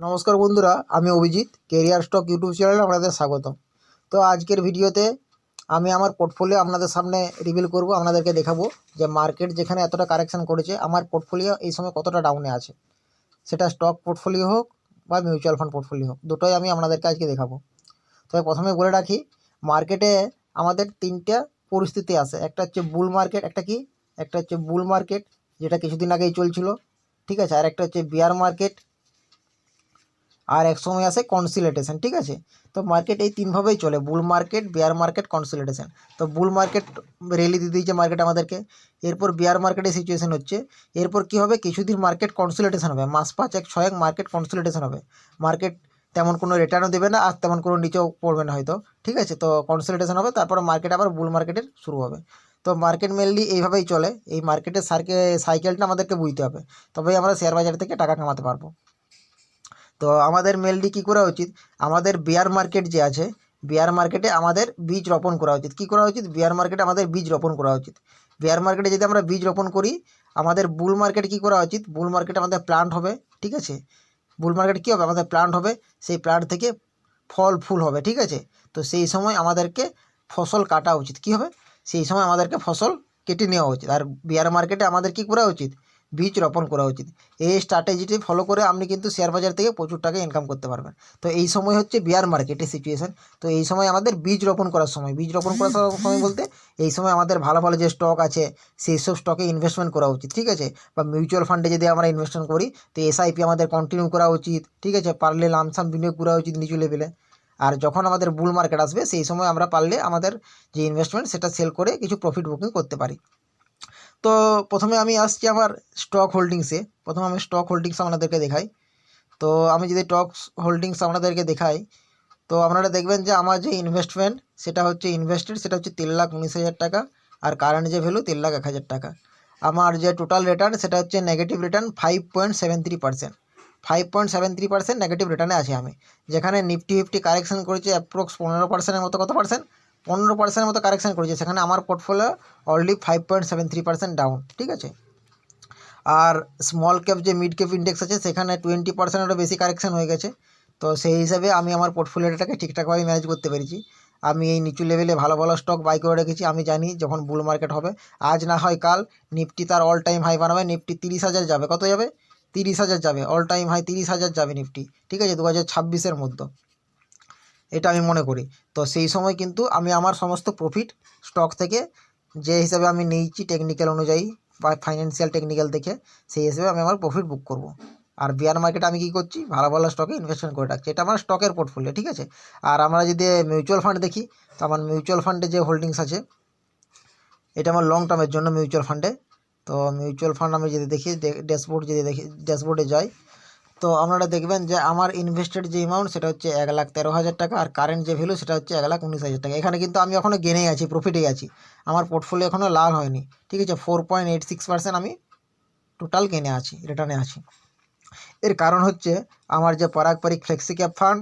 নমস্কার বন্ধুরা, আমি অভিজিৎ কেরিয়ার স্টক ইউটিউব চ্যানেলে আপনাদের স্বাগত তো আজকের ভিডিওতে আমি আমার পোর্টফোলিও আপনাদের সামনে রিভিল করব, আপনাদেরকে দেখাবো যে মার্কেট যেখানে এতটা কারেকশন করেছে, আমার পোর্টফোলিও এই সময় কতটা ডাউনে আছে। সেটা স্টক পোর্টফোলিও হোক বা মিউচুয়াল ফান্ড পোর্টফোলিও হোক, দুটোই আমি আপনাদেরকে আজকে দেখাবো। তবে প্রথমে বলে রাখি মার্কেটে আমাদের তিনটা পরিস্থিতি আছে। একটা হচ্ছে বুল মার্কেট একটা কি? একটা হচ্ছে বুল মার্কেট যেটা কিছুদিন আগেই চলছিল, ঠিক আছে? আর একটা হচ্ছে বিয়ার মার্কেট আর এক সময় আসে কনসিলেটেশন ঠিক আছে? তো মার্কেট এই তিনভাবেই চলে bull market bear market consolidation তো বুল মার্কেট রেলি দিয়ে দিয়েছে মার্কেট আমাদেরকে। এরপর বিয়ার মার্কেটে সিচুয়েশন হচ্ছে, এরপর কি হবে? কিছুদিন মার্কেট কনসিলেটেশন হবে। মাস পাঁচ এক ছয় এক মার্কেট কনসিলেটেশন হবে। মার্কেট তেমন কোনো রিটার্নও দেবে না, আর তেমন কোনো নিচেও পড়বে না হয়তো, ঠিক আছে? তো কনসিলেটেশন হবে, তারপর মার্কেট আবার বুল মার্কেটের শুরু হবে। তো মার্কেট মেনলি এইভাবেই চলে। এই মার্কেটের সার্কে সাইকেলটা আমাদেরকে বুঝতে হবে। তবেই আমরা শেয়ার বাজার থেকে টাকা কামাতে পারব। তো আমাদের মেনলি কী করা উচিত? আমাদের বিয়ার মার্কেট যে আছে বিয়ার মার্কেটে আমাদের বীজ রোপণ করা উচিত। কী করা উচিত? বিয়ার মার্কেটে আমাদের বীজ রোপণ করা উচিত। বিয়ার মার্কেটে যদি আমরা বীজ রোপণ করি, আমাদের বুল মার্কেট কী করা উচিত? বুল মার্কেটে আমাদের প্লান্ট হবে, ঠিক আছে? বুল মার্কেট কী হবে? আমাদের প্লান্ট হবে, সেই প্লান্ট থেকে ফল, ফুল হবে, ঠিক আছে? তো সেই সময় আমাদেরকে ফসল কাটা উচিত। কী হবে? সেই সময় আমাদেরকে ফসল কেটে নেওয়া উচিত। আর বিয়ার মার্কেটে আমাদের কী করা উচিত? বীজ রোপণ করা উচিত। এই স্ট্র্যাটেজিটি ফলো করে আপনি কিন্তু শেয়ার বাজার থেকে প্রচুর টাকা ইনকাম করতে পারবেন। তো এই সময় হচ্ছে বিয়ার মার্কেটের সিচুয়েশন তো এই সময় আমাদের বীজ রোপণ করার সময়, বীজ রোপণ করার সময় বলতে এই সময় আমাদের ভালো ভালো যে স্টক আছে, সেই সব স্টকে ইনভেস্টমেন্ট করা উচিত, ঠিক আছে? বা মিউচুয়াল ফান্ডে যদি আমরা ইনভেস্টমেন্ট করি, তো এসআইপি আমাদের কন্টিনিউ করা উচিত, ঠিক আছে? পারলে লামসাম বিনিয়োগ করা উচিত নিচু লেভেলে আর যখন আমাদের বুল মার্কেট আসবে, সেই সময় আমরা পারলে আমাদের যে ইনভেস্টমেন্ট সেটা সেল করে কিছু প্রফিট বুকিং করতে পারি। তো প্রথমে আমি আসছি আমার স্টক হোল্ডিংসে প্রথমে আমি স্টক হোল্ডিংস আপনাদেরকে দেখাই। তো আমি যদি স্টক হোল্ডিংস আপনাদেরকে দেখাই, তো আপনারা দেখবেন যে আমার যে ইনভেস্টমেন্ট সেটা হচ্ছে ইনভেস্টেড সেটা হচ্ছে তিন লাখ উনিশ হাজার টাকা আর কারেন্ট যে ভ্যালু তিন লাখ এক হাজার টাকা। আমার যে টোটাল রিটার্ন সেটা হচ্ছে negative return five point seven three percent five point seven three percent negative রিটার্নে আছি আমি। যেখানে নিফটি ফিফটি কারেকশন করেছে অ্যাপ্রক্স পনেরো পার্সেন্টের মতো কত পার্সেন্ট পনেরো পার্সেন্টের মতো কারেকশন করেছে। সেখানে আমার portfolio already five point seven three percent down ঠিক আছে? আর স্মল ক্যাপ যে মিড ক্যাপ ইন্ডেক্স আছে, সেখানে টোয়েন্টি পার্সেন্টেরও বেশি কারেকশন হয়ে গেছে। তো সেই হিসাবে আমি আমার পোর্টফোলিওটাকে ঠিকঠাকভাবে ম্যানেজ করতে পেরেছি। আমি এই নিচু লেভেলে ভালো ভালো স্টক বাই করে রেখেছি। আমি জানি যখন বুল মার্কেট হবে, আজ না হয় কাল নিফটি তার অল টাইম হাই বানাবে। নিফটি তিরিশ হাজার যাবে। কত যাবে? তিরিশ হাজার যাবে। অল টাইম হাই তিরিশ হাজার যাবে নিফটি, ঠিক আছে? দু হাজার ছাব্বিশের মধ্যে। এটা আমি মনে করি। তো সেই সময় কিন্তু আমি আমার সমস্ত প্রফিট স্টক থেকে যে হিসাবে আমি নিয়েছি টেকনিক্যাল অনুযায়ী, বা ফাইন্যান্সিয়াল টেকনিক্যাল দেখে, সেই হিসেবে আমি আমার প্রফিট বুক করব। আর বিয়ার মার্কেটে আমি কী করছি? ভালো ভালো স্টকে ইনভেস্টমেন্ট করে রাখছি। এটা আমার স্টকের পোর্টফোলিও ঠিক আছে? আর আমরা যদি মিউচুয়াল ফান্ড দেখি, তো আমার মিউচুয়াল ফান্ডে যে হোল্ডিংস আছে, এটা আমার লং টার্মের জন্য মিউচুয়াল ফান্ডে তো মিউচুয়াল ফান্ড আমি যদি দেখি ড্যাশবোর্ড যদি দেখি ড্যাশবোর্ডে যাই তো আপনারা দেখবেন যে আমার ইনভেস্টেড যে অ্যামাউন্ট সেটা হচ্ছে এক লাখ তেরো হাজার টাকা আর কারেন্ট যে ভ্যালু সেটা হচ্ছে এক লাখ উনিশ হাজার টাকা। এখানে কিন্তু আমি এখনও গেনেই আছি প্রফিটেই আছি। আমার পোর্টফোলিও এখনও লাল হয়নি, ঠিক আছে? Four point eight six percent আমি টোটাল গেনে আছি রিটার্নে আছি। এর কারণ হচ্ছে আমার যে পারাকপারিক ফ্লেক্সি ক্যাপ ফান্ড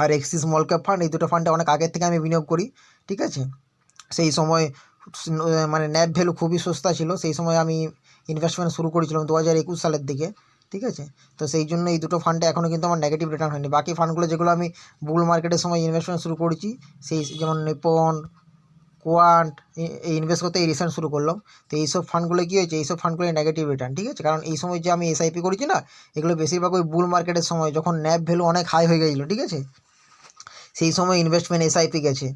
আর এক্সিস স্মল ক্যাপ ফান্ড এই দুটো ফান্ডে অনেক আগের থেকে আমি বিনিয়োগ করি, ঠিক আছে? সেই সময় মানে নেট ভ্যালু খুবই সস্তা ছিল, সেই সময় আমি ইনভেস্টমেন্ট শুরু করেছিলাম দু হাজার একুশ সালের দিকে। ঠিক আছে? তো সেই জন্য এই দুটো ফান্ডে এখনও কিন্তু আমার নেগেটিভ রিটার্ন হয়নি। বাকি ফান্ডগুলো যেগুলো আমি বুল মার্কেটের সময় ইনভেস্টমেন্ট শুরু করেছি, সেই যেমন নিপন কোয়ান্ট এই ইনভেস্ট করতে এই রিসেন্ট শুরু করলাম। তো এইসব ফান্ডগুলো কী হয়েছে? এইসব ফান্ডগুলো নেগেটিভ রিটার্ন ঠিক আছে? কারণ এই সময় যে আমি এসআইপি করেছি না, এগুলো বেশিরভাগ ওই বুল মার্কেটের সময় যখন ন্যাপ ভ্যালু অনেক হাই হয়ে গেছিল, ঠিক আছে? সেই সময় ইনভেস্টমেন্ট এসআইপি গেছে।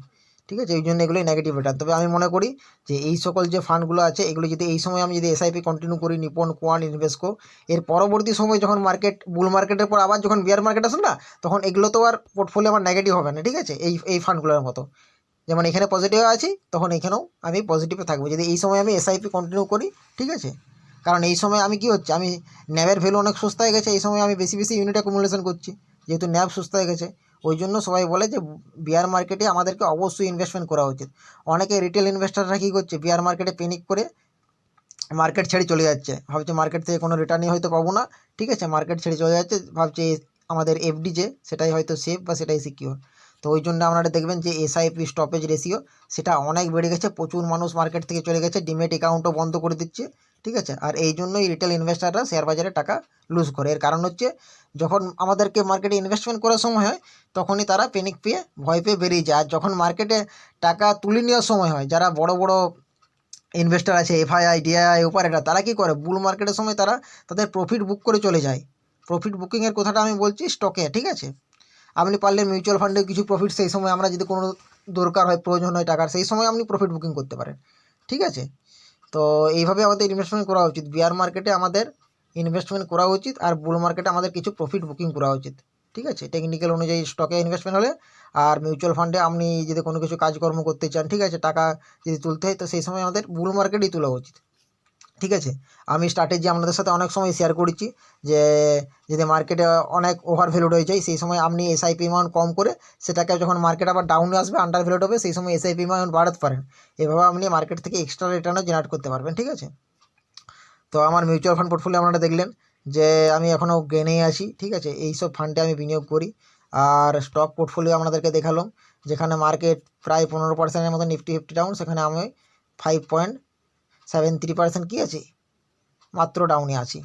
ঠিক আছে? এই জন্য এগুলোই নেগেটিভ রিটার্ন তবে আমি মনে করি যে এই সকল যে ফান্ডগুলো আছে, এগুলো যদি এই সময় আমি যদি এসআইপি কন্টিনিউ করি নিপন কোয়ান ইনভেস্টকো এর পরবর্তী সময় যখন মার্কেট বুল মার্কেটের পর আবার যখন বিয়ার মার্কেট আসে না, তখন এগুলো তো আর পোর্টফোলিও আমার নেগেটিভ হবে না, ঠিক আছে? এই এই ফান্ডগুলোর মতো। যেমন এখানে পজিটিভ আছি, তখন এখানেও আমি পজিটিভে থাকব। যদি এই সময় আমি এসআইপি কন্টিনিউ করি, ঠিক আছে? কারণ এই সময় আমি কি হচ্ছে? আমি ন্যাবের ভ্যালু অনেক সস্তা হয়ে গেছে, এই সময় আমি বেশি বেশি ইউনিট অ্যাকুমুলেশন করছি, যেহেতু ন্যাব সস্তা হয়ে গেছে। ওই জন্য সবাই বলে যে বিয়ার মার্কেটে আমাদেরকে অবশ্যই ইনভেস্টমেন্ট করা উচিত। অনেকে রিটেল ইনভেস্টাররা কী করছে বিয়ার মার্কেটে পেনিক করে মার্কেট ছেড়ে চলে যাচ্ছে। ভাবছে মার্কেট থেকে কোনো রিটার্নই হয়তো পাবো না। ঠিক আছে মার্কেট ছেড়ে চলে যাচ্ছে, ভাবছে আমাদের এফডি যে, সেটাই হয়তো সেফ বা সেটাই সিকিওর তো ওই জন্য আপনারা দেখবেন যে এসআইপি স্টপেজ রেশিও সেটা অনেক বেড়ে গেছে। প্রচুর মানুষ মার্কেট থেকে চলে গেছে ডিমেট অ্যাকাউন্টও বন্ধ করে দিচ্ছে। ঠিক আছে? আর এই জন্যই রিটেল ইনভেস্টাররা শেয়ার বাজারে টাকা লুজ করে। এর কারণ হচ্ছে, যখন আমাদেরকে মার্কেটে ইনভেস্টমেন্ট করার সময় হয়, তখনই তারা প্যানিক পেয়ে, ভয় পেয়ে বেরিয়ে যায়। আর যখন মার্কেটে টাকা তুলে নেওয়ার সময় হয়, যারা বড় বড় ইনভেস্টার আছে এফআইআই ডিআই অপারেটার তারা কী করে? বুল মার্কেটের সময় তারা তাদের প্রফিট বুক করে চলে যায়। প্রফিট বুকিংয়ের কথাটা আমি বলছি স্টকে ঠিক আছে? আপনি পারলে মিউচুয়াল ফান্ডে কিছু প্রফিট সেই সময় আমরা যদি কোনো দরকার হয়, প্রয়োজন হয় টাকার, সেই সময় আপনি প্রফিট বুকিং করতে পারেন। ঠিক আছে? তো এইভাবে আমাদের ইনভেস্টমেন্ট করা উচিত। বিয়ার মার্কেটে আমাদের ইনভেস্টমেন্ট করা উচিত আর বুল মার্কেটে আমাদের কিছু প্রফিট বুকিং করা উচিত। ঠিক আছে? টেকনিক্যাল অনুযায়ী স্টকে ইনভেস্টমেন্ট হলে আর মিউচুয়াল ফান্ডে আপনি যদি কোনো কিছু কাজকর্ম করতে চান, ঠিক আছে? টাকা যদি তুলতে হয়, তো সেই সময় আমাদের বুল মার্কেটেই তোলা উচিত। ঠিক আছে? আমি স্ট্র্যাটেজি আপনাদের সাথে অনেক সময় শেয়ার করেছি যে, যদি মার্কেটে অনেক ওভার ভ্যালুড হয়ে যায়, সেই সময় আপনি এসআইপি অ্যামাউন্ট কম করে সেটাকে যখন মার্কেট আবার ডাউনে আসবে আন্ডার ভ্যালুড হবে, সেই সময় এসআইপি অ্যামাউন্ট বাড়াতে পারেন। এভাবে আপনি মার্কেট থেকে এক্সট্রা রিটার্নও জেনারেট করতে পারবেন, ঠিক আছে? তো আমার মিউচুয়াল ফান্ড পোর্টফোলিও আপনারা দেখলেন যে, আমি এখনও গেনেই আছি, ঠিক আছে? এই সব ফান্ডে আমি বিনিয়োগ করি। আর স্টক পোর্টফোলিও আপনাদেরকে দেখালাম, যেখানে মার্কেট প্রায় পনেরো পার্সেন্টের মতো নিফটি ফিফটি ডাউন সেখানে আমি five point seven three percent কী আছে? মাত্র ডাউনে আছি।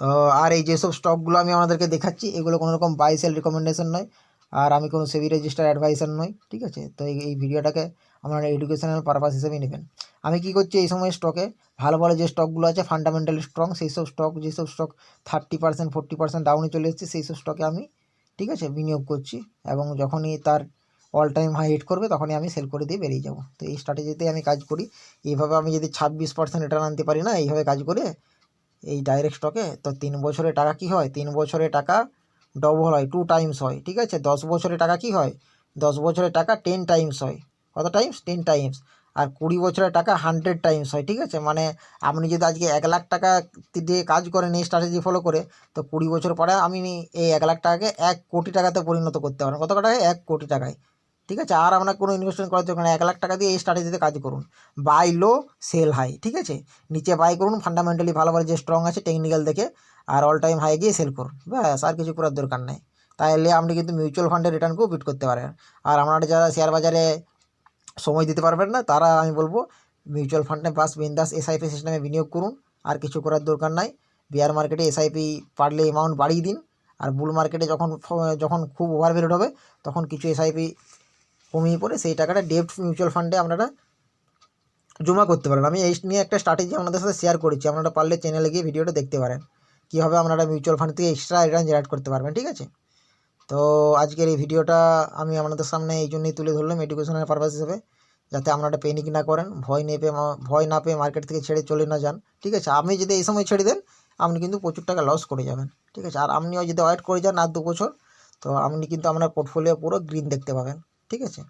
তো আর এই যেসব স্টকগুলো আমি আপনাদেরকে দেখাচ্ছি, এগুলো কোনো রকম বাই সেল রিকমেন্ডেশন নয়। আর আমি কোনো সেবি রেজিস্টার অ্যাডভাইসার নই, ঠিক আছে? তো এই এই ভিডিওটাকে আপনারা এডুকেশনাল পারপাস হিসেবেই নেবেন। আমি কী করছি এই সময় স্টকে ভালো ভালো যে স্টকগুলো আছে ফান্ডামেন্টালি স্ট্রং সেই সব স্টক যেসব stock thirty percent forty percent ডাউনে চলে এসেছে, সেই সব স্টকে আমি, ঠিক আছে, বিনিয়োগ করছি। এবং যখনই তার অল টাইম হাই হিট করবে, তখনই আমি সেল করে দিয়ে বেরিয়ে যাব। তো এই স্ট্র্যাটেজিতে আমি কাজ করি। এইভাবে আমি যদি ছাব্বিশ পার্সেন্ট রিটার্ন আনতে পারি না, এইভাবে কাজ করে এই ডাইরেক্ট স্টকে তো তিন বছরে টাকা কি হয়? তিন বছরে টাকা ডবল হয় টু টাইমস হয়, ঠিক আছে? দশ বছরে টাকা কি হয়? দশ বছরে টাকা টেন টাইমস হয়। কত টাইমস টেন টাইমস আর কুড়ি বছরের টাকা হান্ড্রেড টাইমস হয়, ঠিক আছে? মানে আপনি যদি আজকে এক লাখ টাকা দিয়ে কাজ করেন, এই স্ট্র্যাটেজি ফলো করে, তো কুড়ি বছর পরে আমি এই এক লাখ টাকাকে এক কোটি টাকাতে পরিণত করতে পারেন কত টাকায়? এক কোটি টাকায়। ঠিক আছে? আর আপনার কোনো ইনভেস্টমেন্ট করার দরকার এক লাখ টাকা দিয়ে এই স্ট্র্যাটেজিতে কাজ করুন। বাই লো সেল হাই ঠিক আছে? নিচে বাই করুন ফান্ডামেন্টালি ভালো ভালো যে স্ট্রং আছে টেকনিক্যাল দেখে, আর অল টাইম হাই গিয়ে সেল করুন। ব্যাস, আর কিছু করার দরকার নেই। তাহলে আপনি কিন্তু মিউচুয়াল ফান্ডের রিটার্নকেও বিট করতে পারেন। আর আপনারা যারা শেয়ার বাজারে সময় দিতে পারবেন না, তারা আমি বলব মিউচুয়াল ফান্ডে বাস বিন্দাস এসআইপি সিস্টেমে বিনিয়োগ করুন। আর কিছু করার দরকার নাই। বিয়ার মার্কেটে এসআইপি পারলে অ্যামাউন্ট বাড়িয়ে দিন। আর বুল মার্কেটে যখন যখন খুব ওভার ভ্যালুড হবে, তখন কিছু এসআইপি কমিয়ে পড়ে সেই টাকাটা ডেপ্ট মিউচুয়াল ফান্ডে আপনারা জমা করতে পারেন। আমি এই নিয়ে একটা স্ট্র্যাটেজি আপনাদের সাথে শেয়ার করেছি। আপনারা পারলে চ্যানেলে গিয়ে ভিডিওটা দেখতে পারেন। কীভাবে আপনারা মিউচুয়াল ফান্ড থেকে এক্সট্রা রিটার্ন জেনারেট করতে পারবেন, ঠিক আছে? তো আজকের এই ভিডিওটা আমি আপনাদের সামনে এই জন্যই তুলে ধরলাম এডুকেশনাল পারপাস হিসেবে, যাতে আপনারা পেনিক না করেন, ভয় নিয়ে পেয়ে ভয় না পেয়ে মার্কেট থেকে ছেড়ে চলে না যান, ঠিক আছে? আপনি যদি এই সময় ছেড়ে দেন, আপনি কিন্তু প্রচুর টাকা লস করে যাবেন, ঠিক আছে? আর আপনিও যদি ওয়েট করে যান আর দু বছর, তো আপনি কিন্তু আপনার পোর্টফোলিও পুরো গ্রিন দেখতে পাবেন। ঠিক আছে?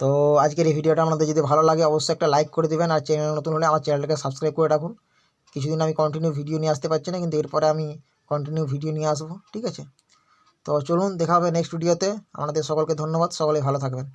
তো আজকের এই ভিডিওটা আপনাদের যদি ভালো লাগে, অবশ্যই একটা লাইক করে দেবেন। আর চ্যানেল নতুন হলে আমার চ্যানেলটাকে সাবস্ক্রাইব করে রাখুন। কিছুদিন আমি কন্টিনিউ ভিডিও নিয়ে আসতে পারছি না, কিন্তু এরপরে আমি কন্টিনিউ ভিডিও নিয়ে আসব, ঠিক আছে? তো চলুন, দেখা হবে নেক্সট ভিডিওতে আমাদের সকলকে ধন্যবাদ। সকলে ভালো থাকবেন।